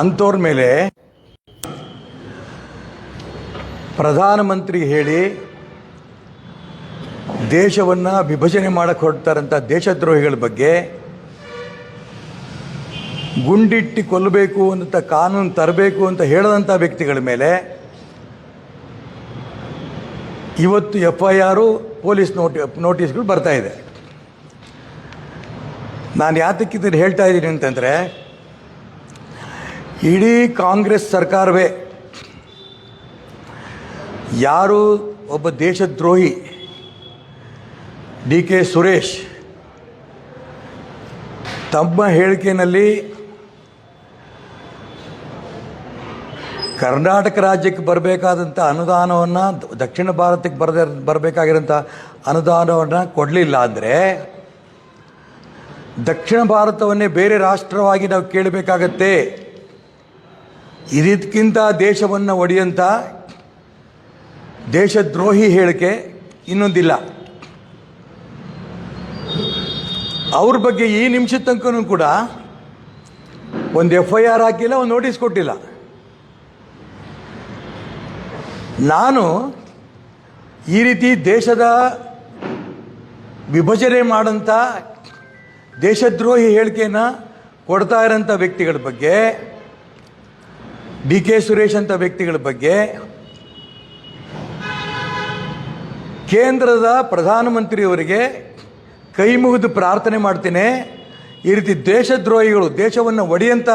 ಅಂಥವ್ರ ಮೇಲೆ ಪ್ರಧಾನಮಂತ್ರಿ ಹೇಳಿ ದೇಶವನ್ನು ವಿಭಜನೆ ಮಾಡಕ್ಕೆ ಹೊರಡ್ತಾರಂಥ ದೇಶದ್ರೋಹಿಗಳ ಬಗ್ಗೆ ಗುಂಡಿಟ್ಟು ಕೊಲ್ಲಬೇಕು ಅಂತ ಕಾನೂನು ತರಬೇಕು ಅಂತ ಹೇಳದಂಥ ವ್ಯಕ್ತಿಗಳ ಮೇಲೆ ಇವತ್ತು ಎಫ್ ಐ ಆರು ಪೊಲೀಸ್ ನೋಟಿ, ನೋಟಿಸ್ಗಳು ಬರ್ತಾ ಇದೆ. ನಾನು ಯಾತಕ್ಕೆ ಇದನ್ನು ಹೇಳ್ತಾ ಇದ್ದೀನಿ ಅಂತಂದರೆ ಇಡೀ ಕಾಂಗ್ರೆಸ್ ಸರ್ಕಾರವೇ ಯಾರು ಒಬ್ಬ ದೇಶದ್ರೋಹಿ ಡಿ ಕೆ ಸುರೇಶ್ ತಮ್ಮ ಹೇಳಿಕೆಯಲ್ಲಿ ಕರ್ನಾಟಕ ರಾಜ್ಯಕ್ಕೆ ಬರಬೇಕಾದಂಥ ಅನುದಾನವನ್ನು ದಕ್ಷಿಣ ಭಾರತಕ್ಕೆ ಬರದೇ ಬರಬೇಕಾಗಿರೋಂಥ ಅನುದಾನವನ್ನು ಕೊಡಲಿಲ್ಲ ಅಂದರೆ ದಕ್ಷಿಣ ಭಾರತವನ್ನೇ ಬೇರೆ ರಾಷ್ಟ್ರವಾಗಿ ನಾವು ಕೇಳಬೇಕಾಗತ್ತೆ. ಇದಕ್ಕಿಂತ ದೇಶವನ್ನು ಒಡೆಯಂಥ ದೇಶದ್ರೋಹಿ ಹೇಳಿಕೆ ಇನ್ನೊಂದಿಲ್ಲ. ಅವ್ರ ಬಗ್ಗೆ ಈ ನಿಮಿಷದ ತನಕನೂ ಕೂಡ ಒಂದು ಎಫ್ ಐ ಆರ್ ಹಾಕಿಲ್ಲ, ಒಂದು ನೋಟಿಸ್ ಕೊಟ್ಟಿಲ್ಲ. ನಾನು ಈ ರೀತಿ ದೇಶದ ವಿಭಜನೆ ಮಾಡೋಂಥ ದೇಶದ್ರೋಹಿ ಹೇಳಿಕೆಯನ್ನು ಕೊಡ್ತಾ ಇರೋಂಥ ವ್ಯಕ್ತಿಗಳ ಬಗ್ಗೆ ಡಿ ಕೆ ಸುರೇಶ್ ಅಂತ ವ್ಯಕ್ತಿಗಳ ಬಗ್ಗೆ ಕೇಂದ್ರದ ಪ್ರಧಾನಮಂತ್ರಿಯವರಿಗೆ ಕೈ ಮುಗಿದು ಪ್ರಾರ್ಥನೆ ಮಾಡ್ತೀನಿ. ಈ ರೀತಿ ದೇಶದ್ರೋಹಿಗಳು ದೇಶವನ್ನು ಒಡೆಯಂತ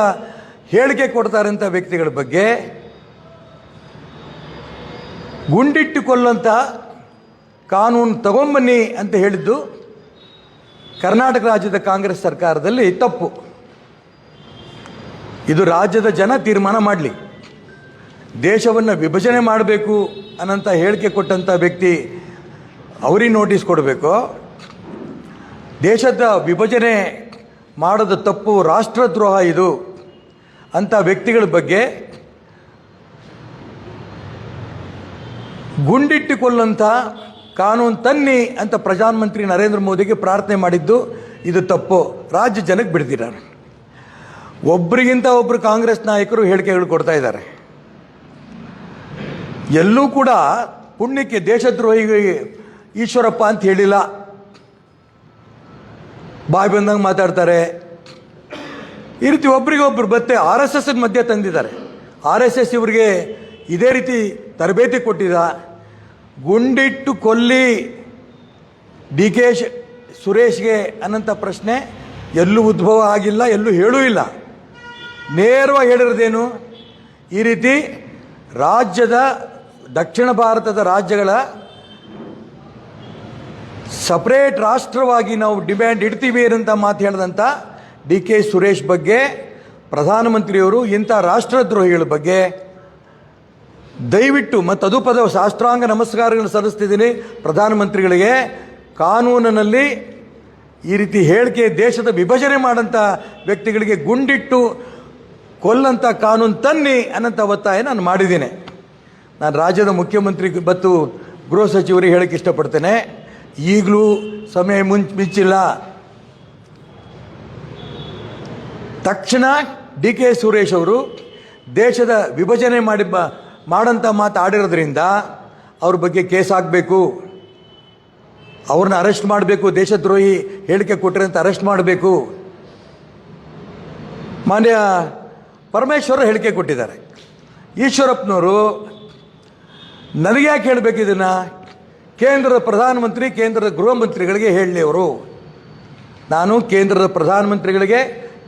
ಹೇಳಿಕೆ ಅಂತ ವ್ಯಕ್ತಿಗಳ ಬಗ್ಗೆ ಗುಂಡಿಟ್ಟು ಕೊಲ್ಲಂಥ ಕಾನೂನು ತಗೊಂಬನ್ನಿ ಅಂತ ಹೇಳಿದ್ದು ಕರ್ನಾಟಕ ರಾಜ್ಯದ ಕಾಂಗ್ರೆಸ್ ಸರ್ಕಾರದಲ್ಲಿ ತಪ್ಪು. ಇದು ರಾಜ್ಯದ ಜನ ತೀರ್ಮಾನ ಮಾಡಲಿ. ದೇಶವನ್ನು ವಿಭಜನೆ ಮಾಡಬೇಕು ಅನ್ನೋಂಥ ಹೇಳಿಕೆ ಕೊಟ್ಟಂಥ ವ್ಯಕ್ತಿ ಅವ್ರಿಗೆ ನೋಟಿಸ್ ಕೊಡಬೇಕು? ದೇಶದ ವಿಭಜನೆ ಮಾಡೋದು ತಪ್ಪು ರಾಷ್ಟ್ರದ್ರೋಹ ಇದು ಅಂಥ ವ್ಯಕ್ತಿಗಳ ಬಗ್ಗೆ ಗುಂಡಿಟ್ಟುಕೊಳ್ಳಂಥ ಕಾನೂನು ತನ್ನಿ ಅಂತ ಪ್ರಧಾನಮಂತ್ರಿ ನರೇಂದ್ರ ಮೋದಿಗೆ ಪ್ರಾರ್ಥನೆ ಮಾಡಿದ್ದು ಇದು ತಪ್ಪು. ರಾಜ್ಯ ಜನಕ್ಕೆ ಬಿಡ್ತಿದ್ದಾರೆ ಒಬ್ಬರಿಗಿಂತ ಒಬ್ಬರು ಕಾಂಗ್ರೆಸ್ ನಾಯಕರು ಹೇಳಿಕೆಗಳು ಕೊಡ್ತಾ ಇದ್ದಾರೆ. ಎಲ್ಲೂ ಕೂಡ ಪುಣ್ಯಕ್ಕೆ ದೇಶದ್ರೋಹಿ ಈಶ್ವರಪ್ಪ ಅಂತ ಹೇಳಿಲ್ಲ. ಬಾಯಿ ಬಂದಂಗೆ ಮಾತಾಡ್ತಾರೆ. ಈ ರೀತಿ ಒಬ್ರಿಗೊಬ್ರು ಮತ್ತೆ ಆರ್ ಎಸ್ ಎಸ್ ಮಧ್ಯೆ ತಂದಿದ್ದಾರೆ. ಆರ್ ಎಸ್ ಎಸ್ ಇವರಿಗೆ ಇದೇ ರೀತಿ ತರಬೇತಿ ಕೊಟ್ಟಿದ. ಗುಂಡಿಟ್ಟು ಕೊಲ್ಲಿ ಡಿ ಕೆ ಸುರೇಶ್ಗೆ ಅನ್ನಂಥ ಪ್ರಶ್ನೆ, ಎಲ್ಲೂ ಉದ್ಭವ ಆಗಿಲ್ಲ, ಎಲ್ಲೂ ಹೇಳೂ ಇಲ್ಲ. ನೇರವಾಗಿ ಹೇಳಿರೋದೇನು? ಈ ರೀತಿ ರಾಜ್ಯದ ದಕ್ಷಿಣ ಭಾರತದ ರಾಜ್ಯಗಳ ಸಪ್ರೇಟ್ ರಾಷ್ಟ್ರವಾಗಿ ನಾವು ಡಿಮ್ಯಾಂಡ್ ಇಡ್ತೀವಿ ಅಂತ ಮಾತು ಹೇಳಿದಂಥ ಡಿ ಕೆ ಸುರೇಶ್ ಬಗ್ಗೆ, ಪ್ರಧಾನಮಂತ್ರಿಯವರು ಇಂಥ ರಾಷ್ಟ್ರದ್ರೋಹಿಗಳ ಬಗ್ಗೆ ದಯವಿಟ್ಟು ಮತ್ತು ಅದು ಪದ ಶಾಸ್ತ್ರಾಂಗ ನಮಸ್ಕಾರಗಳನ್ನು ಸಲ್ಲಿಸ್ತಿದ್ದೀನಿ. ಪ್ರಧಾನಮಂತ್ರಿಗಳಿಗೆ ಕಾನೂನಿನಲ್ಲಿ ಈ ರೀತಿ ಹೇಳಿಕೆ, ದೇಶದ ವಿಭಜನೆ ಮಾಡಂಥ ವ್ಯಕ್ತಿಗಳಿಗೆ ಗುಂಡಿಟ್ಟು ಕೊಲ್ಲಂಥ ಕಾನೂನು ತನ್ನಿ ಅನ್ನೋಂಥ ಒತ್ತಾಯ ನಾನು ಮಾಡಿದ್ದೀನಿ. ನಾನು ರಾಜ್ಯದ ಮುಖ್ಯಮಂತ್ರಿ ಮತ್ತು ಗೃಹ ಸಚಿವರಿಗೆ ಹೇಳಕ್ಕೆ ಇಷ್ಟಪಡ್ತೇನೆ. ಈಗಲೂ ಸಮಯ ಮುಂಚೆ ಮಿಂಚಿಲ್ಲ. ತಕ್ಷಣ ಡಿ ಕೆ ಸುರೇಶ್ ಅವರು ದೇಶದ ವಿಭಜನೆ ಮಾಡಿ ಮಾಡೋಂಥ ಮಾತು ಆಡಿರೋದ್ರಿಂದ ಅವ್ರ ಬಗ್ಗೆ ಕೇಸ್ ಆಗಬೇಕು ಅವ್ರನ್ನ ಅರೆಸ್ಟ್ ಮಾಡಬೇಕು, ದೇಶದ್ರೋಹಿ ಹೇಳಿಕೆ ಕೊಟ್ಟರೆ ಅರೆಸ್ಟ್ ಮಾಡಬೇಕು. ಮಾನ್ಯ ಪರಮೇಶ್ವರ ಹೇಳಿಕೆ ಕೊಟ್ಟಿದ್ದಾರೆ. ಈಶ್ವರಪ್ಪನವರು ನನಗೆ ಯಾಕೆ ಹೇಳಬೇಕು ಕೇಂದ್ರದ ಪ್ರಧಾನಮಂತ್ರಿ, ಕೇಂದ್ರದ ಗೃಹ ಮಂತ್ರಿಗಳಿಗೆ ಹೇಳಲಿ ಅವರು. ನಾನು ಕೇಂದ್ರದ ಪ್ರಧಾನಮಂತ್ರಿಗಳಿಗೆ,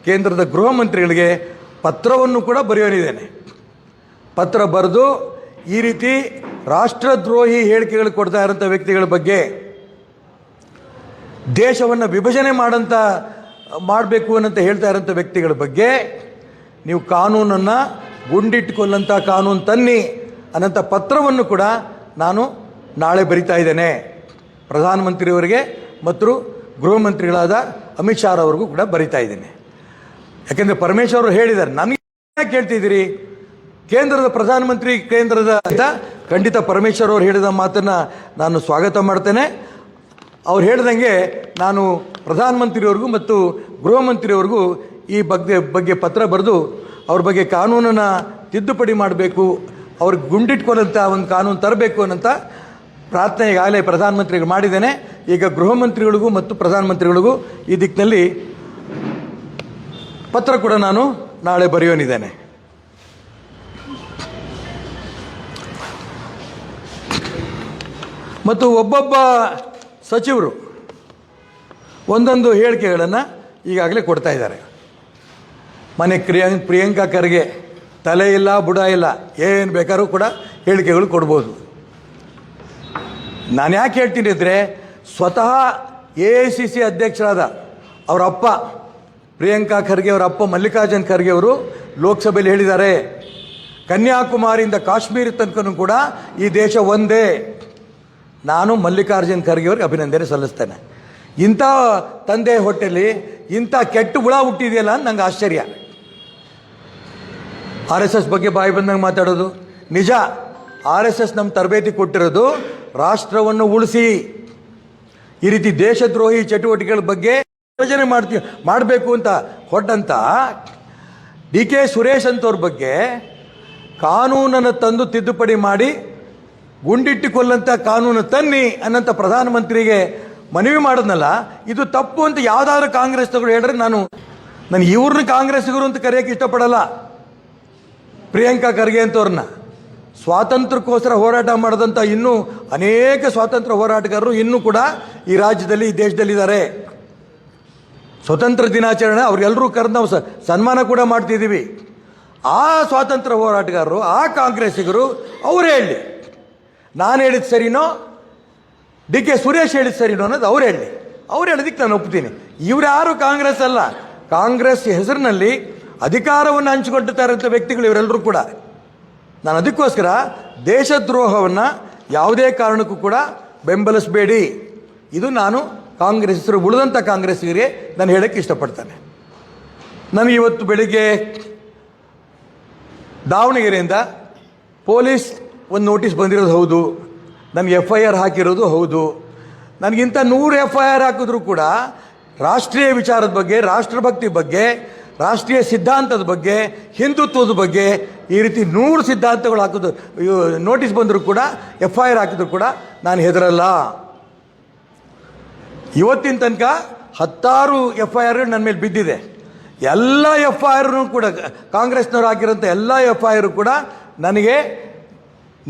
ಕೇಂದ್ರದ ಗೃಹ ಮಂತ್ರಿಗಳಿಗೆ ಪತ್ರವನ್ನು ಕೂಡ ಬರೆಯೋನಿದ್ದೇನೆ. ಪತ್ರ ಬರೆದು ಈ ರೀತಿ ರಾಷ್ಟ್ರದ್ರೋಹಿ ಹೇಳಿಕೆಗಳು ಕೊಡ್ತಾ ಇರೋಂಥ ವ್ಯಕ್ತಿಗಳ ಬಗ್ಗೆ ದೇಶವನ್ನು ವಿಭಜನೆ ಮಾಡೋಂಥ ಮಾಡಬೇಕು ಅನ್ನಂತ ಹೇಳ್ತಾ ಇರೋಂಥ ವ್ಯಕ್ತಿಗಳ ಬಗ್ಗೆ ನೀವು ಕಾನೂನನ್ನು ಗುಂಡಿಟ್ಟುಕೊಳ್ಳಂಥ ಕಾನೂನು ತನ್ನಿ ಅನ್ನಂಥ ಪತ್ರವನ್ನು ಕೂಡ ನಾನು ನಾಳೆ ಬರಿತಾ ಇದ್ದೇನೆ. ಪ್ರಧಾನಮಂತ್ರಿಯವರಿಗೆ ಮತ್ತು ಗೃಹ ಮಂತ್ರಿಗಳಾದ ಅಮಿತ್ ಶಾ ಅವರಿಗೂ ಕೂಡ ಬರಿತಾ ಇದ್ದೇನೆ. ಯಾಕೆಂದರೆ ಪರಮೇಶ್ವರ್ ಅವರು ಹೇಳಿದ್ದಾರೆ, ನನಗೆ ಕೇಳ್ತಿದ್ದೀರಿ? ಕೇಂದ್ರದ ಪ್ರಧಾನಮಂತ್ರಿ, ಕೇಂದ್ರದ ಖಂಡಿತ ಪರಮೇಶ್ವರ್ ಅವರು ಹೇಳಿದ ಮಾತನ್ನು ನಾನು ಸ್ವಾಗತ ಮಾಡ್ತೇನೆ. ಅವ್ರು ಹೇಳ್ದಂಗೆ ನಾನು ಪ್ರಧಾನಮಂತ್ರಿಯವ್ರಿಗೂ ಮತ್ತು ಗೃಹ ಮಂತ್ರಿಯವ್ರಿಗೂ ಈ ಬಗ್ಗೆ ಬಗ್ಗೆ ಪತ್ರ ಬರೆದು ಅವ್ರ ಬಗ್ಗೆ ಕಾನೂನನ್ನು ತಿದ್ದುಪಡಿ ಮಾಡಬೇಕು ಅವ್ರಿಗೆ ಗುಂಡಿಟ್ಕೊಂಡಂಥ ಒಂದು ಕಾನೂನು ತರಬೇಕು ಅನ್ನೋಂಥ ಪ್ರಾರ್ಥನೆ ಈಗಾಗಲೇ ಪ್ರಧಾನಮಂತ್ರಿಗಳು ಮಾಡಿದ್ದೇನೆ. ಈಗ ಗೃಹ ಮಂತ್ರಿಗಳಿಗೂ ಮತ್ತು ಪ್ರಧಾನಮಂತ್ರಿಗಳಿಗೂ ಈ ದಿಕ್ಕಿನಲ್ಲಿ ಪತ್ರ ಕೂಡ ನಾನು ನಾಳೆ ಬರೆಯೋನಿದ್ದೇನೆ. ಮತ್ತು ಒಬ್ಬೊಬ್ಬ ಸಚಿವರು ಒಂದೊಂದು ಹೇಳಿಕೆಗಳನ್ನು ಈಗಾಗಲೇ ಕೊಡ್ತಾ ಇದ್ದಾರೆ. ಮನೆ ಕ್ರಿಯ ಪ್ರಿಯಾಂಕಾ ಖರ್ಗೆ, ತಲೆ ಇಲ್ಲ, ಬುಡ ಇಲ್ಲ, ಏನು ಬೇಕಾದ್ರೂ ಕೂಡ ಹೇಳಿಕೆಗಳು ಕೊಡ್ಬೋದು. ನಾನು ಯಾಕೆ ಹೇಳ್ತೀನಿ ಅಂದರೆ ಸ್ವತಃ ಎ ಸಿ ಸಿ ಅಧ್ಯಕ್ಷರಾದ ಅವರ ಅಪ್ಪ ಪ್ರಿಯಾಂಕಾ ಖರ್ಗೆ, ಅವರ ಅಪ್ಪ ಮಲ್ಲಿಕಾರ್ಜುನ್ ಖರ್ಗೆ ಅವರು ಲೋಕಸಭೆಯಲ್ಲಿ ಹೇಳಿದ್ದಾರೆ. ಕನ್ಯಾಕುಮಾರಿಯಿಂದ ಕಾಶ್ಮೀರ ತನಕನೂ ಕೂಡ ಈ ದೇಶ ಒಂದೇ. ನಾನು ಮಲ್ಲಿಕಾರ್ಜುನ್ ಖರ್ಗೆ ಅವ್ರಿಗೆ ಅಭಿನಂದನೆ ಸಲ್ಲಿಸ್ತೇನೆ. ಇಂಥ ತಂದೆ ಹೊಟ್ಟೆಲಿ ಇಂಥ ಕೆಟ್ಟ ಹುಳ ಹುಟ್ಟಿದೆಯಲ್ಲ ಅಂತ ನಂಗೆ ಆಶ್ಚರ್ಯ. ಆರ್ ಎಸ್ ಎಸ್ ಬಗ್ಗೆ ಬಾಯಿ ಬಂದಂಗೆ ಮಾತಾಡೋದು. ನಿಜ, ಆರ್ ಎಸ್ ಎಸ್ ನಮ್ಮ ತರಬೇತಿ ಕೊಟ್ಟಿರೋದು ರಾಷ್ಟ್ರವನ್ನು ಉಳಿಸಿ. ಈ ರೀತಿ ದೇಶದ್ರೋಹಿ ಚಟುವಟಿಕೆಗಳ ಬಗ್ಗೆ ಯೋಜನೆ ಮಾಡ್ತೀವಿ ಮಾಡಬೇಕು ಅಂತ ಕೊಟ್ಟಂತ ಡಿ ಕೆ ಸುರೇಶ್ ಅಂತವ್ರ ಬಗ್ಗೆ ಕಾನೂನನ್ನು ತಂದು ತಿದ್ದುಪಡಿ ಮಾಡಿ ಗುಂಡಿಟ್ಟುಕೊಲ್ಲಂತ ಕಾನೂನು ತನ್ನಿ ಅನ್ನಂತ ಪ್ರಧಾನಮಂತ್ರಿಗೆ ಮನವಿ ಮಾಡೋದ್ನಲ್ಲ, ಇದು ತಪ್ಪು ಅಂತ ಯಾವುದಾದ್ರೂ ಕಾಂಗ್ರೆಸ್ನವರು ಹೇಳಿದ್ರೆ ನಾನು ನಾನು ಇವ್ರನ್ನ ಕಾಂಗ್ರೆಸ್ಗರು ಅಂತ ಕರೆಯೋಕ್ಕೆ ಇಷ್ಟಪಡಲ್ಲ. ಪ್ರಿಯಾಂಕಾ ಖರ್ಗೆ ಅಂತವ್ರನ್ನ. ಸ್ವಾತಂತ್ರ್ಯಕ್ಕೋಸ್ಕರ ಹೋರಾಟ ಮಾಡಿದಂಥ ಇನ್ನೂ ಅನೇಕ ಸ್ವಾತಂತ್ರ್ಯ ಹೋರಾಟಗಾರರು ಇನ್ನೂ ಕೂಡ ಈ ರಾಜ್ಯದಲ್ಲಿ, ಈ ದೇಶದಲ್ಲಿದ್ದಾರೆ. ಸ್ವತಂತ್ರ ದಿನಾಚರಣೆ ಅವರೆಲ್ಲರೂ ಕರೆದು ನಾವು ಸನ್ಮಾನ ಕೂಡ ಮಾಡ್ತಿದ್ದೀವಿ. ಆ ಸ್ವಾತಂತ್ರ್ಯ ಹೋರಾಟಗಾರರು, ಆ ಕಾಂಗ್ರೆಸ್ಸಿಗರು, ಅವರು ಹೇಳಿ. ನಾನು ಹೇಳಿದ ಸರಿನೋ, ಡಿ ಕೆ ಸುರೇಶ್ ಹೇಳಿದ ಸರಿನೋ ಅನ್ನೋದು ಅವ್ರು ಹೇಳಿ. ಅವ್ರು ಹೇಳಿದಕ್ಕೆ ನಾನು ಒಪ್ತೀನಿ. ಇವ್ರು ಯಾರು ಕಾಂಗ್ರೆಸ್ ಅಲ್ಲ. ಕಾಂಗ್ರೆಸ್ ಹೆಸರಿನಲ್ಲಿ ಅಧಿಕಾರವನ್ನು ಹಂಚಿಕೊಳ್ತಾರೆ ಇರುವಂಥ ವ್ಯಕ್ತಿಗಳು ಇವರೆಲ್ಲರೂ ಕೂಡ. ನಾನು ಅದಕ್ಕೋಸ್ಕರ ದೇಶದ್ರೋಹವನ್ನು ಯಾವುದೇ ಕಾರಣಕ್ಕೂ ಕೂಡ ಬೆಂಬಲಿಸಬೇಡಿ. ಇದು ನಾನು ಕಾಂಗ್ರೆಸ್ಸರು ಉಳಿದಂಥ ಕಾಂಗ್ರೆಸ್ಸಿಗರಿಗೆ ನಾನು ಹೇಳೋಕ್ಕೆ ಇಷ್ಟಪಡ್ತೇನೆ. ನನಗೆ ಇವತ್ತು ಬೆಳಿಗ್ಗೆ ದಾವಣಗೆರೆಯಿಂದ ಪೊಲೀಸ್ ಒಂದು ನೋಟಿಸ್ ಬಂದಿರೋದು ಹೌದು. ನನಗೆ ಎಫ್ ಐ ಆರ್ ಹಾಕಿರೋದು ಹೌದು. ನನಗಿಂತ ನೂರು ಎಫ್ ಐ ಆರ್ ಹಾಕಿದ್ರು ಕೂಡ ರಾಷ್ಟ್ರೀಯ ವಿಚಾರದ ಬಗ್ಗೆ ರಾಷ್ಟ್ರಭಕ್ತಿ ಬಗ್ಗೆ ರಾಷ್ಟ್ರೀಯ ಸಿದ್ಧಾಂತದ ಬಗ್ಗೆ, ಹಿಂದುತ್ವದ ಬಗ್ಗೆ ಈ ರೀತಿ ನೂರು ಸಿದ್ಧಾಂತಗಳು ಹಾಕಿದ್ರು ನೋಟಿಸ್ ಬಂದರೂ ಕೂಡ ಎಫ್ ಐ ಆರ್ ಹಾಕಿದ್ರು ಕೂಡ ನಾನು ಹೆದರಲ್ಲ. ಇವತ್ತಿನ ತನಕ ಹತ್ತಾರು ಎಫ್ ಐ ಆರ್ ನನ್ನ ಮೇಲೆ ಬಿದ್ದಿದೆ. ಎಲ್ಲ ಎಫ್ ಐ ಆರ್ನು ಕೂಡ, ಕಾಂಗ್ರೆಸ್ನವ್ರು ಹಾಕಿರೋಂಥ ಎಲ್ಲ ಎಫ್ ಐ ಆರ್ ಕೂಡ ನನಗೆ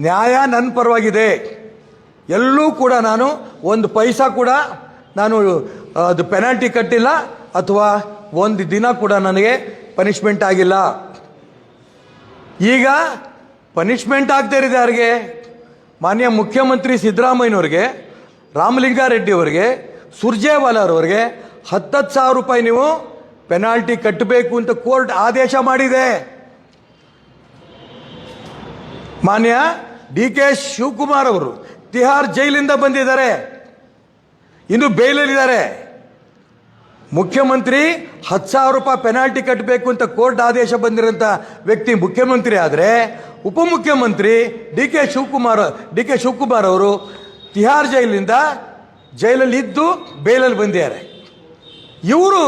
ನ್ಯಾಯ ನನ್ನ ಪರವಾಗಿದೆ. ಎಲ್ಲೂ ಕೂಡ ನಾನು ಒಂದು ಪೈಸಾ ಕೂಡ ನಾನು, ಅದು ಪೆನಾಲ್ಟಿ ಕಟ್ಟಿಲ್ಲ, ಅಥವಾ ಒಂದು ದಿನ ಕೂಡ ನನಗೆ ಪನಿಷ್ಮೆಂಟ್ ಆಗಿಲ್ಲ. ಈಗ ಪನಿಷ್ಮೆಂಟ್ ಆಗ್ತಾ ಇರಿದೆ ಯಾರಿಗೆ? ಮಾನ್ಯ ಮುಖ್ಯಮಂತ್ರಿ ಸಿದ್ದರಾಮಯ್ಯನವ್ರಿಗೆ ರಾಮಲಿಂಗಾರೆಡ್ಡಿ ಅವರಿಗೆ ಸುರ್ಜೇವಾಲಾರವ್ರಿಗೆ ಹತ್ತತ್ತು ಸಾವಿರ ರೂಪಾಯಿ ನೀವು ಪೆನಾಲ್ಟಿ ಕಟ್ಟಬೇಕು ಅಂತ ಕೋರ್ಟ್ ಆದೇಶ ಮಾಡಿದೆ. ಮಾನ್ಯ ಡಿ ಕೆ ಶಿವಕುಮಾರ್ ಅವರು ತಿಹಾರ್ ಜೈಲಿಂದ ಬಂದಿದ್ದಾರೆ. ಇನ್ನು ಬೇಲಲ್ಲಿದ್ದಾರೆ ಮುಖ್ಯಮಂತ್ರಿ ಹತ್ತು ಸಾವಿರ ರೂಪಾಯಿ ಪೆನಾಲ್ಟಿ ಕಟ್ಟಬೇಕು ಅಂತ ಕೋರ್ಟ್ ಆದೇಶ ಬಂದಿರೋಂಥ ವ್ಯಕ್ತಿ ಮುಖ್ಯಮಂತ್ರಿ ಆದರೆ ಉಪಮುಖ್ಯಮಂತ್ರಿ D K Shivakumar, D K Shivakumar ಅವರು ತಿಹಾರ್ ಜೈಲಿಂದ ಜೈಲಲ್ಲಿ ಇದ್ದು ಬೇಲಲ್ಲಿ ಬಂದಿದ್ದಾರೆ. ಇವರು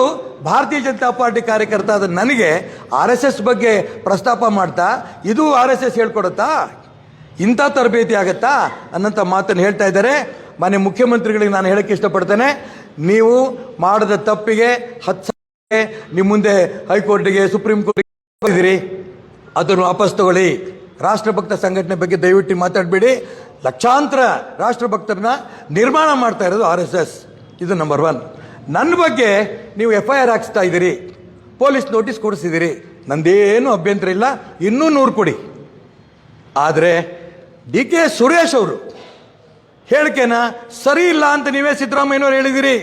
ಭಾರತೀಯ ಜನತಾ ಪಾರ್ಟಿ ಕಾರ್ಯಕರ್ತ ಆದ ನನಗೆ ಆರ್ ಎಸ್ ಎಸ್ ಬಗ್ಗೆ ಪ್ರಸ್ತಾಪ ಮಾಡ್ತಾ, ಇದು ಆರ್ ಎಸ್ ಎಸ್ ಹೇಳ್ಕೊಡುತ್ತಾ? ಇಂಥ ತರಬೇತಿ ಆಗತ್ತಾ? ಅನ್ನೋಂಥ ಮಾತನ್ನು ಹೇಳ್ತಾ ಇದ್ದಾರೆ. ಮಾನ್ಯ ಮುಖ್ಯಮಂತ್ರಿಗಳಿಗೆ ನಾನು ಹೇಳಕ್ಕೆ ಇಷ್ಟಪಡ್ತೇನೆ. ನೀವು ಮಾಡಿದ ತಪ್ಪಿಗೆ ಹತ್ತು ನಿಮ್ಮ ಮುಂದೆ ಹೈಕೋರ್ಟಿಗೆ, ಸುಪ್ರೀಂ ಕೋರ್ಟ್ಗೆ ಅದನ್ನು ವಾಪಸ್ ತಗೊಳ್ಳಿ. ರಾಷ್ಟ್ರಭಕ್ತ ಸಂಘಟನೆ ಬಗ್ಗೆ ದಯವಿಟ್ಟು ಮಾತಾಡಬೇಡಿ. ಲಕ್ಷಾಂತರ ರಾಷ್ಟ್ರಭಕ್ತರನ್ನ ನಿರ್ಮಾಣ ಮಾಡ್ತಾ ಇರೋದು ಆರ್ ಎಸ್ ಎಸ್. ಇದು ನಂಬರ್ ಒನ್ ನನ್ನ ಬಗ್ಗೆ ನೀವು ಎಫ್ ಐ ಆರ್ ಹಾಕಿಸ್ತಾ ಇದ್ದೀರಿ. ಪೊಲೀಸ್ ನೋಟಿಸ್ ಕೊಡಿಸಿದ್ದೀರಿ. ನಂದೇನು ಅಭ್ಯಂತರ ಇಲ್ಲ. ಇನ್ನೂ ನೂರು ಕೊಡಿ. ಆದರೆ ಡಿ ಕೆ ಸುರೇಶ್ ಅವರು ಹೇಳಿಕೆನ, ಸರಿ ಇಲ್ಲ ಅಂತ ನೀವೇ ಸಿದ್ದರಾಮಯ್ಯನವ್ರು ಹೇಳಿದಿರಿ.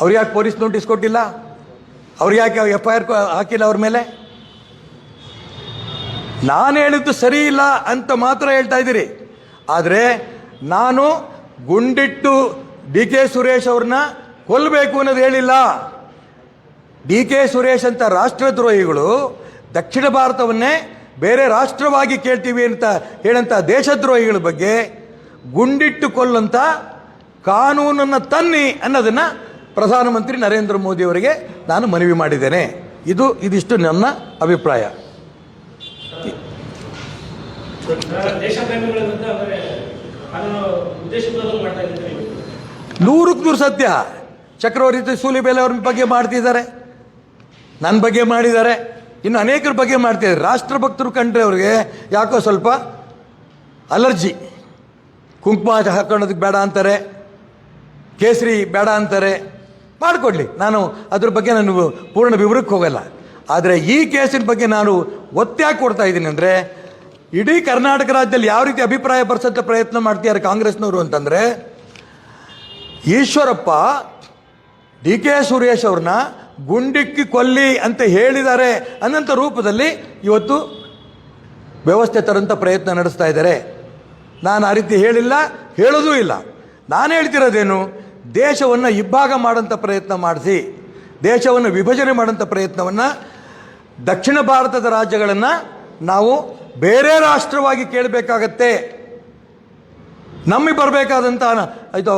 ಅವ್ರು ಯಾಕೆ ಪೊಲೀಸ್ ನೋಟಿಸ್ ಕೊಟ್ಟಿಲ್ಲ? ಅವ್ರು ಯಾಕೆ ಎಫ್ ಐ ಆರ್ ಹಾಕಿಲ್ಲ ಅವ್ರ ಮೇಲೆ? ನಾನು ಹೇಳಿದ್ದು ಸರಿ ಇಲ್ಲ ಅಂತ ಮಾತ್ರ ಹೇಳ್ತಾ ಇದ್ದೀರಿ. ಆದರೆ ನಾನು ಗುಂಡಿಟ್ಟು ಡಿ ಕೆ ಸುರೇಶ್ ಅವ್ರನ್ನ ಕೊಲ್ಲಬೇಕು ಅನ್ನೋದು ಹೇಳಿಲ್ಲ. ಡಿ ಕೆ ಸುರೇಶ್ ಅಂತ ರಾಷ್ಟ್ರದ್ರೋಹಿಗಳು ದಕ್ಷಿಣ ಭಾರತವನ್ನೇ ಬೇರೆ ರಾಷ್ಟ್ರವಾಗಿ ಕೇಳ್ತೀವಿ ಅಂತ ಹೇಳಂತ ದೇಶದ್ರೋಹಿಗಳ ಬಗ್ಗೆ ಗುಂಡಿಟ್ಟು ಕೊಲ್ಲಂತ ಕಾನೂನನ್ನು ತನ್ನಿ ಅನ್ನೋದನ್ನು ಪ್ರಧಾನಮಂತ್ರಿ ನರೇಂದ್ರ ಮೋದಿ ಅವರಿಗೆ ನಾನು ಮನವಿ ಮಾಡಿದ್ದೇನೆ. ಇದು ಇದಿಷ್ಟು ನನ್ನ ಅಭಿಪ್ರಾಯ. ನೂರಕ್ಕೆ ನೂರು ಸತ್ಯ. ಚಕ್ರವರ್ತಿ ಸೂಲಿಬೇಲೆ ಅವ್ರ ಬಗ್ಗೆ ಮಾಡ್ತಿದ್ದಾರೆ. ನನ್ನ ಬಗ್ಗೆ ಮಾಡಿದ್ದಾರೆ. ಇನ್ನು ಅನೇಕರ ಬಗ್ಗೆ ಮಾಡ್ತಿದ್ದಾರೆ. ರಾಷ್ಟ್ರಭಕ್ತರು ಕಂಡ್ರೆ ಅವ್ರಿಗೆ ಯಾಕೋ ಸ್ವಲ್ಪ ಅಲರ್ಜಿ. ಕುಂಕುಮ ಹಾಕೊಳ್ಳೋದಕ್ಕೆ ಬೇಡ ಅಂತಾರೆ, ಕೇಸರಿ ಬೇಡ ಅಂತಾರೆ, ಮಾಡಿಕೊಡ್ಲಿ. ನಾನು ಅದ್ರ ಬಗ್ಗೆ ನಾನು ಪೂರ್ಣ ವಿವರಕ್ಕೆ ಹೋಗಲ್ಲ. ಆದರೆ ಈ ಕೇಸಿನ ಬಗ್ಗೆ ನಾನು ಒತ್ತಾಗಿ ಕೊಡ್ತಾ ಇದ್ದೀನಿ ಅಂದರೆ, ಇಡೀ ಕರ್ನಾಟಕ ರಾಜ್ಯದಲ್ಲಿ ಯಾವ ರೀತಿ ಅಭಿಪ್ರಾಯ ಬರ್ಸೋಕ್ಕೆ ಪ್ರಯತ್ನ ಮಾಡ್ತಿದ್ದಾರೆ ಕಾಂಗ್ರೆಸ್ನವರು ಅಂತಂದರೆ, ಈಶ್ವರಪ್ಪ, ಡಿ ಕೆ ಸುರೇಶ್ ಅವ್ರನ್ನ ಗುಂಡಿಕ್ಕಿ ಕೊಲ್ಲಿ ಅಂತ ಹೇಳಿದ್ದಾರೆ ಅನ್ನಂಥ ರೂಪದಲ್ಲಿ ಇವತ್ತು ವ್ಯವಸ್ಥೆ ತರಂಥ ಪ್ರಯತ್ನ ನಡೆಸ್ತಾ ಇದ್ದಾರೆ. ನಾನು ಆ ರೀತಿ ಹೇಳಿಲ್ಲ, ಹೇಳೋದೂ ಇಲ್ಲ. ನಾನು ಹೇಳ್ತಿರೋದೇನು, ದೇಶವನ್ನು ಇಬ್ಬಾಗ ಮಾಡೋಂಥ ಪ್ರಯತ್ನ ಮಾಡಿಸಿ, ದೇಶವನ್ನು ವಿಭಜನೆ ಮಾಡೋಂಥ ಪ್ರಯತ್ನವನ್ನು ದಕ್ಷಿಣ ಭಾರತದ ರಾಜ್ಯಗಳನ್ನು ನಾವು ಬೇರೆ ರಾಷ್ಟ್ರವಾಗಿ ಕೇಳಬೇಕಾಗತ್ತೆ. ನಮಗೆ ಬರಬೇಕಾದಂಥ ಇದು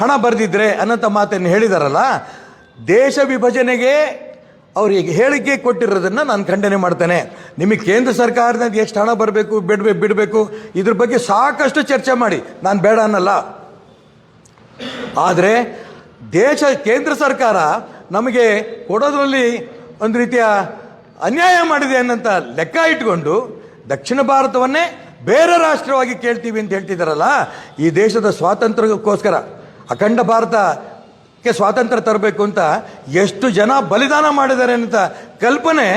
ಹಣ ಬರೆದಿದ್ರೆ ಅನ್ನೋಂಥ ಮಾತನ್ನು ಹೇಳಿದಾರಲ್ಲ, ದೇಶ ವಿಭಜನೆಗೆ ಅವರಿಗೆ ಹೇಳಿಕೆ ಕೊಟ್ಟಿರೋದನ್ನು ನಾನು ಖಂಡನೆ ಮಾಡ್ತೇನೆ. ನಿಮಗೆ ಕೇಂದ್ರ ಸರ್ಕಾರದಿಂದ ಎಷ್ಟು ಹಣ ಬರಬೇಕು ಬಿಡಬೇಕು ಬಿಡಬೇಕು, ಇದ್ರ ಬಗ್ಗೆ ಸಾಕಷ್ಟು ಚರ್ಚೆ ಮಾಡಿ. ನಾನು ಬೇಡ ಅನ್ನಲ್ಲ. ಆದರೆ ದೇಶ, ಕೇಂದ್ರ ಸರ್ಕಾರ ನಮಗೆ ಕೊಡೋದ್ರಲ್ಲಿ ಒಂದು ರೀತಿಯ ಅನ್ಯಾಯ ಮಾಡಿದೆ ಅನ್ನೋಂಥ ಲೆಕ್ಕ ಇಟ್ಕೊಂಡು ದಕ್ಷಿಣ ಭಾರತವನ್ನೇ ಬೇರೆ ರಾಷ್ಟ್ರವಾಗಿ ಕೇಳ್ತೀವಿ ಅಂತ ಹೇಳ್ತಿದ್ದಾರಲ್ಲ ಈ ದೇಶದ ಸ್ವಾತಂತ್ರ್ಯಕ್ಕೋಸ್ಕರ. ಅಖಂಡ ಭಾರತಕ್ಕೆ ಸ್ವಾತಂತ್ರ್ಯ ತರಬೇಕು ಅಂತ ಎಷ್ಟು ಜನ ಬಲಿದಾನ ಮಾಡಿದ್ದಾರೆ ಅಂತ ಕಲ್ಪನೆ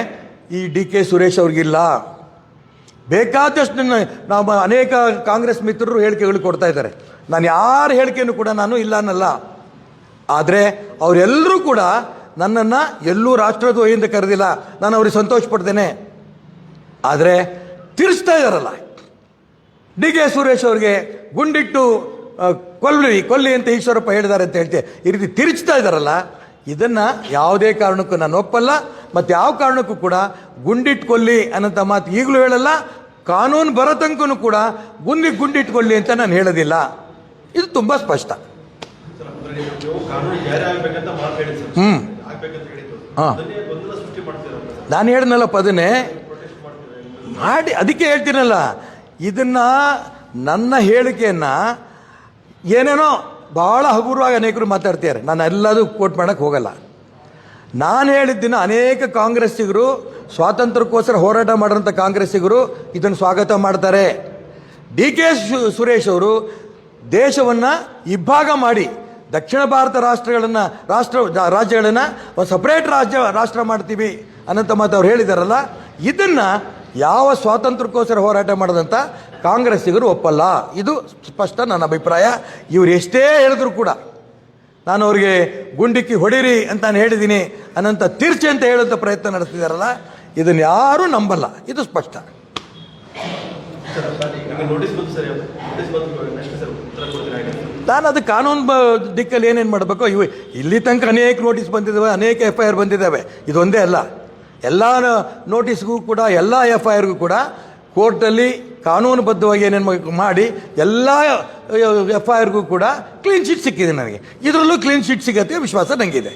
ಈ ಡಿ ಕೆ ಸುರೇಶ್ ಅವ್ರಿಗಿಲ್ಲ. ಬೇಕಾದಷ್ಟು ನಾವು ಅನೇಕ ಕಾಂಗ್ರೆಸ್ ಮಿತ್ರರು ಹೇಳಿಕೆಗಳು ಕೊಡ್ತಾ ಇದ್ದಾರೆ. ನಾನು ಯಾರ ಹೇಳಿಕೆಯೂ ಕೂಡ ನಾನು ಇಲ್ಲ ಅನ್ನಲ್ಲ. ಆದರೆ ಅವರೆಲ್ಲರೂ ಕೂಡ ನನ್ನನ್ನು ಎಲ್ಲೂ ರಾಷ್ಟ್ರದ್ವಯಿಂದ ಕರೆದಿಲ್ಲ. ನಾನು ಅವ್ರಿಗೆ ಸಂತೋಷ ಪಡ್ತೇನೆ. ಆದರೆ ತಿರ್ಸ್ತಾ ಇದ್ದಾರಲ್ಲ ಡಿ ಕೆ ಸುರೇಶ್ ಅವ್ರಿಗೆ ಗುಂಡಿಟ್ಟು ಕೊಲ್ಲಿ ಕೊಲ್ಲಿ ಅಂತ ಈಶ್ವರಪ್ಪ ಹೇಳಿದ್ದಾರೆ ಅಂತ ಹೇಳ್ತೆ. ಈ ರೀತಿ ತಿರುಚ್ತಾ ಇದ್ದಾರಲ್ಲ, ಇದನ್ನು ಯಾವುದೇ ಕಾರಣಕ್ಕೂ ನಾನು ಒಪ್ಪಲ್ಲ ಮತ್ತು ಯಾವ ಕಾರಣಕ್ಕೂ ಕೂಡ ಗುಂಡಿಟ್ಟು ಕೊಲ್ಲಿ ಅನ್ನೋಂಥ ಮಾತು ಈಗಲೂ ಹೇಳಲ್ಲ, ಕಾನೂನು ಬರೋ ಕೂಡ ಗುಂಡಿ ಗುಂಡಿಟ್ಕೊಳ್ಳಿ ಅಂತ ನಾನು ಹೇಳೋದಿಲ್ಲ. ಇದು ತುಂಬ ಸ್ಪಷ್ಟ. ಹ್ಞೂ ಹಾಂ. ನಾನು ಹೇಳಿದ್ನಲ್ಲ ಪದನೆ. ಮಾಡಿ, ಅದಕ್ಕೆ ಹೇಳ್ತೀನಲ್ಲ, ಇದನ್ನ ನನ್ನ ಹೇಳಿಕೆಯನ್ನು ಏನೇನೋ ಭಾಳ ಹಗುರವಾಗಿ ಅನೇಕರು ಮಾತಾಡ್ತಿದ್ದಾರೆ. ನಾನು ಎಲ್ಲದೂ ಕೋಟ್ ಮಾಡೋಕ್ಕೆ ಹೋಗಲ್ಲ. ನಾನು ಹೇಳಿದ್ದಿನ ಅನೇಕ ಕಾಂಗ್ರೆಸ್ಸಿಗರು ಸ್ವಾತಂತ್ರ್ಯಕ್ಕೋಸ್ಕರ ಹೋರಾಟ ಮಾಡೋಂಥ ಕಾಂಗ್ರೆಸ್ಸಿಗರು ಇದನ್ನು ಸ್ವಾಗತ ಮಾಡ್ತಾರೆ. ಡಿ ಕೆ ಸುರೇಶ್ ಅವರು ದೇಶವನ್ನು ಇಬ್ಬಾಗ ಮಾಡಿ ದಕ್ಷಿಣ ಭಾರತ ರಾಷ್ಟ್ರಗಳನ್ನು, ರಾಷ್ಟ್ರ, ರಾಜ್ಯಗಳನ್ನು ಒಂದು ಸಪ್ರೇಟ್ ರಾಜ್ಯ, ರಾಷ್ಟ್ರ ಮಾಡ್ತೀವಿ ಅನ್ನೋಂಥ ಮಾತು ಅವ್ರು ಹೇಳಿದಾರಲ್ಲ, ಇದನ್ನು ಯಾವ ಸ್ವಾತಂತ್ರ್ಯಕ್ಕೋಸ್ಕರ ಹೋರಾಟ ಮಾಡಿದಂಥ ಕಾಂಗ್ರೆಸ್ಸಿಗರು ಒಪ್ಪಲ್ಲ. ಇದು ಸ್ಪಷ್ಟ ನನ್ನ ಅಭಿಪ್ರಾಯ. ಇವ್ರು ಎಷ್ಟೇ ಹೇಳಿದ್ರು ಕೂಡ ನಾನು ಅವರಿಗೆ ಗುಂಡಿಕ್ಕಿ ಹೊಡಿರಿ ಅಂತ ನಾನು ಹೇಳಿದ್ದೀನಿ ಅನ್ನೋಂಥ ತೀರ್ಚೆ ಅಂತ ಹೇಳುವಂಥ ಪ್ರಯತ್ನ ನಡೆಸ್ತಿದ್ದಾರಲ್ಲ ಇದನ್ನು ಯಾರೂ ನಂಬಲ್ಲ. ಇದು ಸ್ಪಷ್ಟ. ನಾನು ಅದು ಕಾನೂನು ದಿಕ್ಕಲ್ಲಿ ಏನೇನು ಮಾಡಬೇಕು, ಇವು ಇಲ್ಲಿ ತನಕ ಅನೇಕ ನೋಟಿಸ್ ಬಂದಿದ್ದಾವೆ, ಅನೇಕ ಎಫ್ ಐ ಆರ್ ಬಂದಿದ್ದಾವೆ. ಇದೊಂದೇ ಅಲ್ಲ. ಎಲ್ಲ ನೋಟಿಸ್ಗೂ ಕೂಡ ಎಲ್ಲ ಎಫ್ ಐ ಆರ್ಗೂ ಕೂಡ ಕೋರ್ಟಲ್ಲಿ ಕಾನೂನುಬದ್ಧವಾಗಿ ಏನೇನು ಮಾಡಿ ಎಲ್ಲ ಎಫ್ ಐ ಆರ್ಗೂ ಕೂಡ ಕ್ಲೀನ್ ಶೀಟ್ ಸಿಕ್ಕಿದೆ ನನಗೆ. ಇದರಲ್ಲೂ ಕ್ಲೀನ್ ಶೀಟ್ ಸಿಗತ್ತೆ ವಿಶ್ವಾಸ ನನಗಿದೆ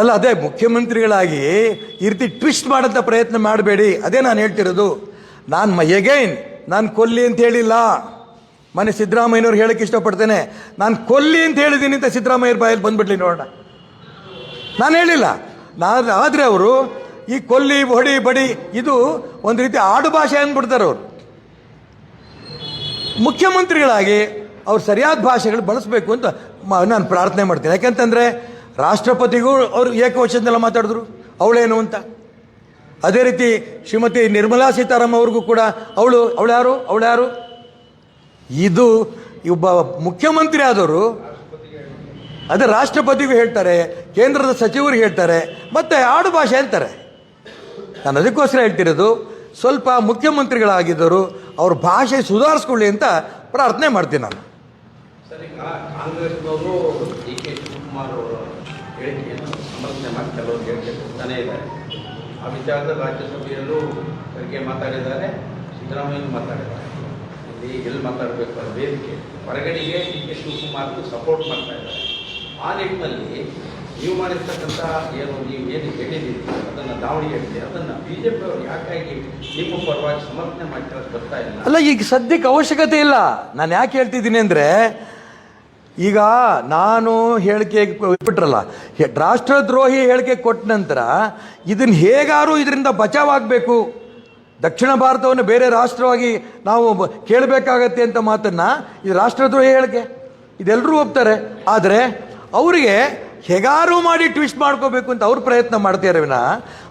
ಅಲ್ಲ ಅದೇ ಮುಖ್ಯಮಂತ್ರಿಗಳಾಗಿ ಈ ರೀತಿ ಟ್ವಿಸ್ಟ್ ಮಾಡೋಂಥ ಪ್ರಯತ್ನ ಮಾಡಬೇಡಿ. ಅದೇ ನಾನು ಹೇಳ್ತಿರೋದು. ನಾನು ಎಗೈನ್ ನಾನು ಕೊಲ್ಲಿ ಅಂತ ಹೇಳಿಲ್ಲ. ಮನೆ ಸಿದ್ದರಾಮಯ್ಯನವ್ರು ಹೇಳಕ್ಕೆ ಇಷ್ಟಪಡ್ತೇನೆ. ನಾನು ಕೊಲ್ಲಿ ಅಂತ ಹೇಳಿದ್ದೀನಿ ಅಂತ ಸಿದ್ದರಾಮಯ್ಯರ ಬಾಯಲ್ಲಿ ಬಂದ್ಬಿಡ್ಲಿ ನೋಡೋಣ. ನಾನು ಹೇಳಿಲ್ಲ. ನಾನು ಆದರೆ ಅವರು ಈ ಕೊಲ್ಲಿ, ಹೊಡಿ, ಬಡಿ ಇದು ಒಂದು ರೀತಿ ಆಡು ಭಾಷೆ ಅಂದ್ಬಿಡ್ತಾರೆ ಅವರು. ಮುಖ್ಯಮಂತ್ರಿಗಳಾಗಿ ಅವ್ರು ಸರಿಯಾದ ಭಾಷೆಗಳು ಬಳಸಬೇಕು ಅಂತ ನಾನು ಪ್ರಾರ್ಥನೆ ಮಾಡ್ತೀನಿ. ಯಾಕೆಂತಂದರೆ ರಾಷ್ಟ್ರಪತಿಗೂ ಅವರು ಏಕವಚನದಲ್ಲ ಮಾತಾಡಿದ್ರು. ಅವಳೇನು ಅಂತ. ಅದೇ ರೀತಿ ಶ್ರೀಮತಿ ನಿರ್ಮಲಾ ಸೀತಾರಾಮನ್ ಅವ್ರಿಗೂ ಕೂಡ ಅವಳು ಅವಳು ಯಾರು ಅವಳು ಯಾರು ಇದು ಒಬ್ಬ ಮುಖ್ಯಮಂತ್ರಿ ಆದವರು, ಅದೇ ರಾಷ್ಟ್ರಪತಿಗೂ ಹೇಳ್ತಾರೆ, ಕೇಂದ್ರದ ಸಚಿವರು ಹೇಳ್ತಾರೆ, ಮತ್ತೆ ಆಡು ಭಾಷೆ ಅಂತಾರೆ ನಾನು ಅದಕ್ಕೋಸ್ಕರ ಹೇಳ್ತಿರೋದು, ಸ್ವಲ್ಪ ಮುಖ್ಯಮಂತ್ರಿಗಳಾಗಿದ್ದರು ಅವ್ರ ಭಾಷೆ ಸುಧಾರಿಸ್ಕೊಳ್ಳಿ ಅಂತ ಪ್ರಾರ್ಥನೆ ಮಾಡ್ತೀನಿ ನಾನು. ಶಾ ಆ ವಿಚಾರದಲ್ಲಿ ರಾಜ್ಯಸಭೆಯಲ್ಲೂ ಮಾತಾಡಿದ್ದಾರೆ ಸಿದ್ದರಾಮಯ್ಯ ಮಾತಾಡಿದ್ದಾರೆ. ಎಲ್ಲಿ ಮಾತಾಡಬೇಕು ಅದು ವೇದಿಕೆ ಹೊರಗಡೆಗೆ ಡಿ ಕೆ ಶಿವಕುಮಾರ್ಗೂ ಸಪೋರ್ಟ್ ಮಾಡ್ತಾ ಇದ್ದಾರೆ. ಆ ನಿಟ್ಟಿನಲ್ಲಿ ನೀವು ಮಾಡಿರ್ತಕ್ಕಂಥ ಏನು ನೀವು ಏನು ಹೇಳಿದ್ದೀರಿ, ಅದನ್ನು ದಾವಣಗೆರೆ ಅದನ್ನು ಬಿ ಜೆ ಪಿಯವರು ಯಾಕಾಗಿ ನಿಮ್ಮ ಪರವಾಗಿ ಸಮರ್ಥನೆ ಮಾಡ್ತಾರೆ ಬರ್ತಾ ಇಲ್ಲ? ಅಲ್ಲ, ಈಗ ಸದ್ಯಕ್ಕೆ ಅವಶ್ಯಕತೆ ಇಲ್ಲ. ನಾನು ಯಾಕೆ ಹೇಳ್ತಿದ್ದೀನಿ ಅಂದರೆ, ಈಗ ನಾನು ಹೇಳಿಕೆ ಬಿಟ್ರಲ್ಲ ರಾಷ್ಟ್ರದ್ರೋಹಿ ಹೇಳಿಕೆ ಕೊಟ್ಟ ನಂತರ ಇದನ್ನು ಹೇಗಾರು ಇದರಿಂದ ಬಚಾವಾಗಬೇಕು ದಕ್ಷಿಣ ಭಾರತವನ್ನು ಬೇರೆ ರಾಷ್ಟ್ರವಾಗಿ ನಾವು ಕೇಳಬೇಕಾಗತ್ತೆ ಅಂತ ಮಾತನ್ನ ಇದು ರಾಷ್ಟ್ರದ್ರೋಹಿ ಹೇಳಿಕೆ. ಇದೆಲ್ಲರೂ ಒಪ್ತಾರೆ. ಆದರೆ ಅವರಿಗೆ ಹೆಗಾರು ಮಾಡಿ ಟ್ವಿಸ್ಟ್ ಮಾಡ್ಕೋಬೇಕು ಅಂತ ಅವ್ರು ಪ್ರಯತ್ನ ಮಾಡ್ತಾರೆ ವಿನ.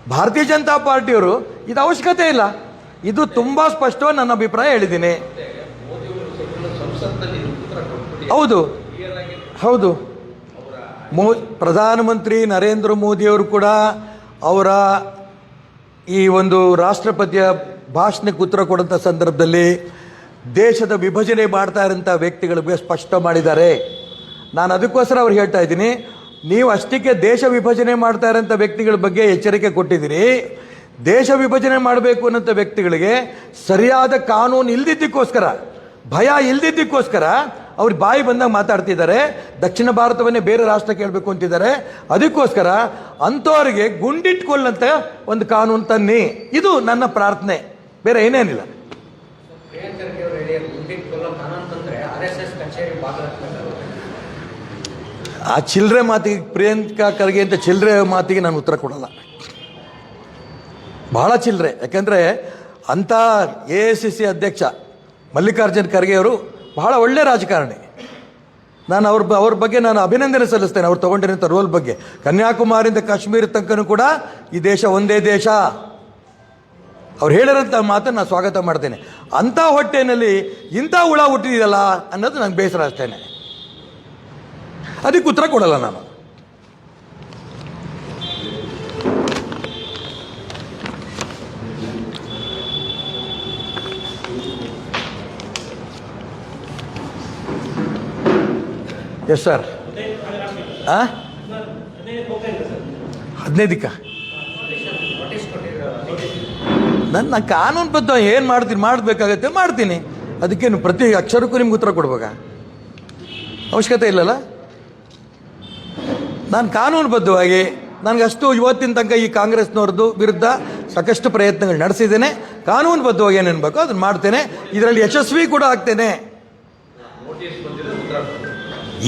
ಭಾರತೀಯ ಜನತಾ ಪಾರ್ಟಿಯವರು ಇದು ಅವಶ್ಯಕತೆ ಇಲ್ಲ. ಇದು ತುಂಬ ಸ್ಪಷ್ಟವಾಗಿ ನನ್ನ ಅಭಿಪ್ರಾಯ ಹೇಳಿದ್ದೀನಿ. ಹೌದು. ಹೌದು. ಪ್ರಧಾನಮಂತ್ರಿ ನರೇಂದ್ರ ಮೋದಿಯವರು ಕೂಡ ಅವರ ಈ ಒಂದು ರಾಷ್ಟ್ರಪತಿಯ ಭಾಷಣಕ್ಕೆ ಉತ್ತರ ಕೊಡುವಂಥ ಸಂದರ್ಭದಲ್ಲಿ ದೇಶದ ವಿಭಜನೆ ಮಾಡ್ತಾ ಇರೋಂಥ ವ್ಯಕ್ತಿಗಳಿಗೆ ಸ್ಪಷ್ಟ ಮಾಡಿದ್ದಾರೆ. ನಾನು ಅದಕ್ಕೋಸ್ಕರ ಅವ್ರು ಹೇಳ್ತಾ ಇದ್ದೀನಿ, ನೀವು ಅಷ್ಟಕ್ಕೆ ದೇಶ ವಿಭಜನೆ ಮಾಡ್ತಾ ಇರೋಂಥ ವ್ಯಕ್ತಿಗಳ ಬಗ್ಗೆ ಎಚ್ಚರಿಕೆ ಕೊಟ್ಟಿದ್ದೀರಿ. ದೇಶ ವಿಭಜನೆ ಮಾಡಬೇಕು ಅನ್ನೋಂಥ ವ್ಯಕ್ತಿಗಳಿಗೆ ಸರಿಯಾದ ಕಾನೂನು ಇಲ್ದಿದ್ದಕ್ಕೋಸ್ಕರ, ಭಯ ಇಲ್ದಿದ್ದಕ್ಕೋಸ್ಕರ ಅವ್ರು ಬಾಯಿ ಬಂದಾಗ ಮಾತಾಡ್ತಿದ್ದಾರೆ, ದಕ್ಷಿಣ ಭಾರತವನ್ನೇ ಬೇರೆ ರಾಷ್ಟ್ರ ಕೇಳಬೇಕು ಅಂತಿದ್ದಾರೆ. ಅದಕ್ಕೋಸ್ಕರ ಅಂಥವ್ರಿಗೆ ಗುಂಡಿಟ್ಕೊಳ್ಳಂತ ಒಂದು ಕಾನೂನು ತನ್ನಿ. ಇದು ನನ್ನ ಪ್ರಾರ್ಥನೆ. ಬೇರೆ ಏನೇನಿಲ್ಲ. ಆ ಚಿಲ್ಲರೆ ಮಾತಿಗೆ ಪ್ರಿಯಾಂಕಾ ಖರ್ಗೆ ಅಂತ ಚಿಲ್ಲರೆ ಮಾತಿಗೆ ನಾನು ಉತ್ತರ ಕೊಡಲ್ಲ. ಬಹಳ ಚಿಲ್ಲರೆ ಯಾಕೆಂದರೆ ಅಂಥ ಎ ಐ ಸಿ ಸಿ ಅಧ್ಯಕ್ಷ ಮಲ್ಲಿಕಾರ್ಜುನ್ ಖರ್ಗೆ ಅವರು ಬಹಳ ಒಳ್ಳೆ ರಾಜಕಾರಣಿ. ನಾನು ಅವ್ರ ಅವ್ರ ಬಗ್ಗೆ ನಾನು ಅಭಿನಂದನೆ ಸಲ್ಲಿಸ್ತೇನೆ, ಅವ್ರು ತೊಗೊಂಡಿರೋಂಥ ರೋಲ್ ಬಗ್ಗೆ. ಕನ್ಯಾಕುಮಾರಿಯಿಂದ ಕಾಶ್ಮೀರ ತನಕನೂ ಕೂಡ ಈ ದೇಶ ಒಂದೇ ದೇಶ. ಅವ್ರು ಹೇಳಿರೋಂಥ ಮಾತನ್ನು ನಾನು ಸ್ವಾಗತ ಮಾಡ್ತೇನೆ. ಅಂಥ ಹೊಟ್ಟೆನಲ್ಲಿ ಇಂಥ ಹುಳ ಹುಟ್ಟಿದೆಯಲ್ಲ ಅನ್ನೋದು ನಂಗೆ ಬೇಸರ ಅಷ್ಟೇನೆ. ಅದಕ್ಕೆ ಉತ್ತರ ಕೊಡಲ್ಲ ನಾನು. ಎಸ್ ಸರ್ ಹಾಂ ನನ್ನ ಕಾನೂನು ಬದ್ಧ ಏನು ಮಾಡ್ತೀನಿ, ಮಾಡಬೇಕಾಗತ್ತೆ ಮಾಡ್ತೀನಿ. ಅದಕ್ಕೇನು ಪ್ರತಿ ಅಕ್ಷರಕ್ಕೂ ನಿಮ್ಗೆ ಉತ್ತರ ಕೊಡ್ಬೇಕಾ? ಅವಶ್ಯಕತೆ ಇಲ್ಲಲ್ಲ? ನಾನು ಕಾನೂನುಬದ್ಧವಾಗಿ ನನಗಷ್ಟು ಇವತ್ತಿನ ತನಕ ಈ ಕಾಂಗ್ರೆಸ್ನವ್ರದ್ದು ವಿರುದ್ಧ ಸಾಕಷ್ಟು ಪ್ರಯತ್ನಗಳು ನಡೆಸಿದ್ದೇನೆ. ಕಾನೂನು ಬದ್ಧವಾಗಿ ಏನೇನು ಬೇಕೋ ಅದನ್ನು ಮಾಡ್ತೇನೆ. ಇದರಲ್ಲಿ ಯಶಸ್ವಿ ಕೂಡ ಆಗ್ತೇನೆ.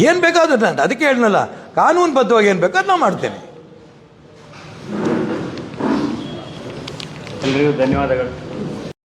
ಏನು ಬೇಕಾದರೂ ನಾನು ಅದಕ್ಕೆ ಹೇಳನಲ್ಲ ಕಾನೂನುಬದ್ಧವಾಗಿ ಏನು ಬೇಕೋ ಅದು ನಾವು ಮಾಡ್ತೇನೆ. ಎಲ್ರಿಗೂ ಧನ್ಯವಾದಗಳು.